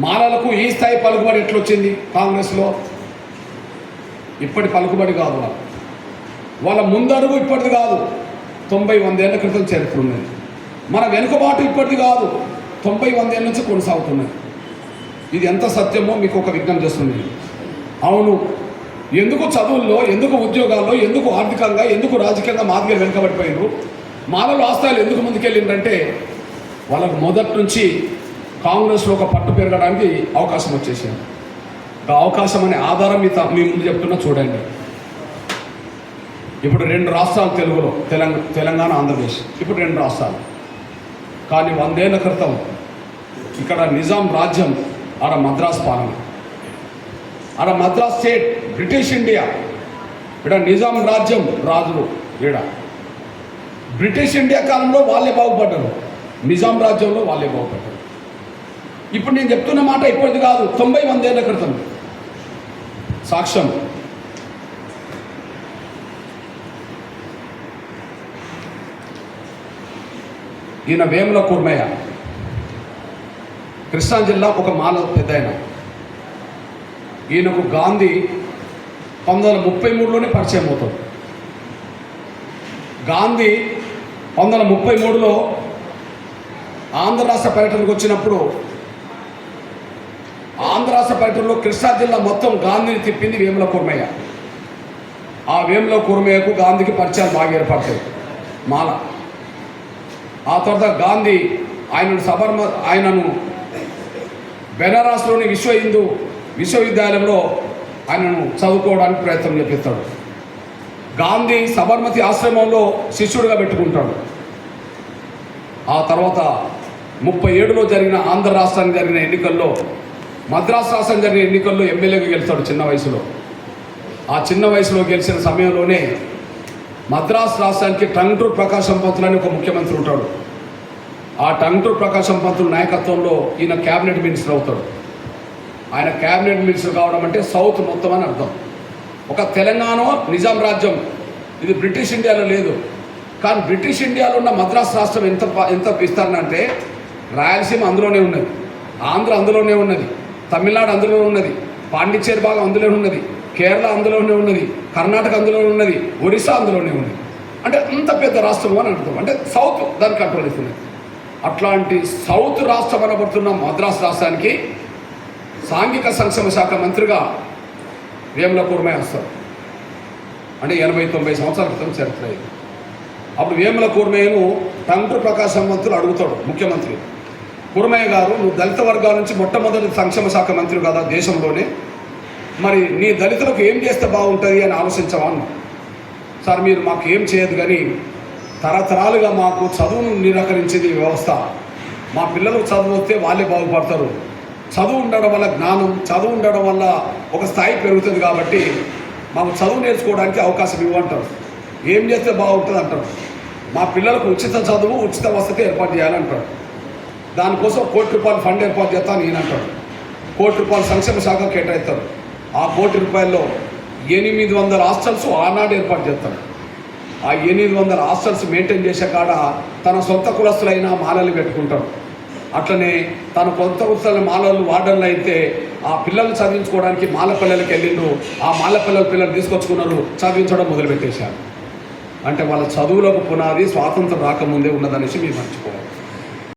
మాలలకు ఈ స్థాయి పలుకుబడి ఎట్లొచ్చింది కాంగ్రెస్లో? ఇప్పటి పలుకుబడి కాదు వాళ్ళు. వాళ్ళ ముందడుగు ఇప్పటిది కాదు. తొంభై వందేళ్ళ క్రితం చరిత్ర ఉన్నది మన వెనుకబాటు ఇప్పటిది కాదు. తొంభై వందేళ్ళ నుంచి కొనసాగుతున్నది. ఇది ఎంత సత్యమో మీకు ఒక విజ్ఞానం చేస్తుంది. అవును ఎందుకు చదువుల్లో ఎందుకు ఉద్యోగాల్లో ఎందుకు ఆర్థికంగా ఎందుకు రాజకీయంగా మాదిగా వెనుకబడిపోయినారు మానవులు ఆస్థాయిలు ఎందుకు ముందుకెళ్ళిందంటే వాళ్ళకు మొదటి నుంచి కాంగ్రెస్లో ఒక పట్టు పెరగడానికి అవకాశం వచ్చేసింది. ఆ అవకాశం అనే ఆధారం మీ మీ ముందు చెప్తున్నా చూడండి. ఇప్పుడు రెండు రాష్ట్రాలు తెలుగులో తెలంగాణ తెలంగాణ ఆంధ్రప్రదేశ్. ఇప్పుడు రెండు రాష్ట్రాలు. కానీ వందేళ్ళ క్రితం ఇక్కడ నిజాం రాజ్యం ఆడ మద్రాస్ పాలన. ఆడ మద్రాస్ స్టేట్ బ్రిటిష్ ఇండియా. ఇక్కడ నిజాం రాజ్యం రాజులు ఈడ. బ్రిటిష్ ఇండియా కాలంలో వాళ్ళే బాగుపడ్డారు. నిజాం రాజ్యంలో వాళ్ళే బాగుపడ్డారు. ఇప్పుడు నేను చెప్తున్న మాట ఇప్పటిది కాదు తొంభై వందేళ్ళ క్రితం. సాక్ష్యం. ఈయన వేముల కుర్మయ్య. కృష్ణా జిల్లా ఒక మాల పెద్ద ఆయన ఈయనకు గాంధీ పంతొమ్మిది వందల ముప్పై మూడులోనే పరిచయం అవుతాడు. గాంధీ పంతొమ్మిది వందల ముప్పై మూడులో ఆంధ్ర రాష్ట్ర పర్యటనకు వచ్చినప్పుడు ఆంధ్ర రాష్ట్ర పర్యటనలో కృష్ణా జిల్లా మొత్తం గాంధీని తిప్పింది వేముల కూర్మయ్య. ఆ వేముల కూర్మయ్యకు గాంధీకి పరిచయాలు బాగా ఏర్పడతాయి మాల. ఆ తర్వాత గాంధీ ఆయనను సబర్మ ఆయనను బెనారస్లోని విశ్వ హిందూ విశ్వవిద్యాలయంలో ఆయనను చదువుకోవడానికి ప్రయత్నం చేపిస్తాడు. గాంధీ సబర్మతి ఆశ్రమంలో శిష్యుడిగా పెట్టుకుంటాడు. ఆ తర్వాత ముప్పై ఏడులో జరిగిన ఆంధ్ర రాష్ట్రానికి జరిగిన ఎన్నికల్లో మద్రాసు రాష్ట్రం జరిగిన ఎన్నికల్లో ఎమ్మెల్యేగా గెలుస్తాడు చిన్న వయసులో. ఆ చిన్న వయసులో గెలిచిన సమయంలోనే మద్రాసు రాష్ట్రానికి టంగుటూరు ప్రకాశం పంతులు అని ఒక ముఖ్యమంత్రి ఉంటాడు. ఆ టంగుటూరు ప్రకాశం పంతులు నాయకత్వంలో ఈయన క్యాబినెట్ మినిస్టర్ అవుతాడు. ఆయన క్యాబినెట్ మినిస్టర్ కావడం అంటే సౌత్ మొత్తం అని అర్థం. ఒక తెలంగాణ నిజాం రాజ్యం. ఇది బ్రిటిష్ ఇండియాలో లేదు. కానీ బ్రిటిష్ ఇండియాలో ఉన్న మద్రాసు రాష్ట్రం ఎంత ఎంత విస్తరణ అంటే రాయలసీమ అందులోనే ఉన్నది. ఆంధ్ర అందులోనే ఉన్నది. తమిళనాడు అందులోనే ఉన్నది. పాండిచ్చేరి భాగం అందులోనే ఉన్నది. కేరళ అందులోనే ఉన్నది. కర్ణాటక అందులోనే ఉన్నది. ఒరిస్సా అందులోనే ఉన్నది. అంటే అంత పెద్ద రాష్ట్రం అని అర్థం. అంటే సౌత్ దాన్ని కంట్రోల్ ఇస్తున్నది అట్లాంటి సౌత్ రాష్ట్రం అనబడుతున్న మద్రాసు రాష్ట్రానికి సాంఘిక సంక్షేమ శాఖ మంత్రిగా వేముల వస్తారు. అంటే ఎనభై తొంభై సంవత్సరాల క్రితం చరిత్ర అప్పుడు వేముల కూర్మయ్యను టంగుటూరు ప్రకాశం మంత్రులు అడుగుతాడు ముఖ్యమంత్రి. పురమయ్య గారు నువ్వు దళిత వర్గాల నుంచి మొట్టమొదటి సంక్షేమ శాఖ మంత్రి కదా దేశంలోనే. మరి నీ దళితులకు ఏం చేస్తే బాగుంటుంది అని ఆలోచించమన్నా సార్ మీరు మాకు ఏం చేయదు కానీ తరతరాలుగా మాకు చదువును నిరాకరించేది వ్యవస్థ. మా పిల్లలు చదువు వస్తే వాళ్ళే బాగుపడతారు. చదువు ఉండడం వల్ల జ్ఞానం చదువు ఉండడం వల్ల ఒక స్థాయి పెరుగుతుంది కాబట్టి మాకు చదువు నేర్చుకోవడానికి అవకాశం ఇవ్వంటారు. ఏం చేస్తే బాగుంటుంది అంటారు. మా పిల్లలకు ఉచిత చదువు ఉచిత వసతి ఏర్పాటు చేయాలంటారు. దానికోసం కోటి రూపాయలు ఫండ్ ఏర్పాటు చేస్తాను ఈయన అంటాడు కోటి రూపాయలు సంక్షేమ శాఖ కేటాయిస్తారు. ఆ కోటి రూపాయల్లో ఎనిమిది వందల హాస్టల్స్ ఆనాడు ఏర్పాటు చేస్తాడు ఆ ఎనిమిది వందల హాస్టల్స్ మెయింటైన్ చేసే కాడ తన సొంత కులస్తులైన మాలలు పెట్టుకుంటాడు అట్లనే తన కొత్త కులస్తులైన మాలలు వార్డన్లు అయితే ఆ పిల్లల్ని చదివించుకోవడానికి మాల పిల్లలకి వెళ్ళిండు ఆ మాల పిల్లల పిల్లలు తీసుకొచ్చుకున్నారు చదివించడం మొదలుపెట్టేశారు. అంటే వాళ్ళ చదువులకు పునాది స్వాతంత్రం రాకముందే ఉన్నదనేసి మీరు మర్చిపోవాలి.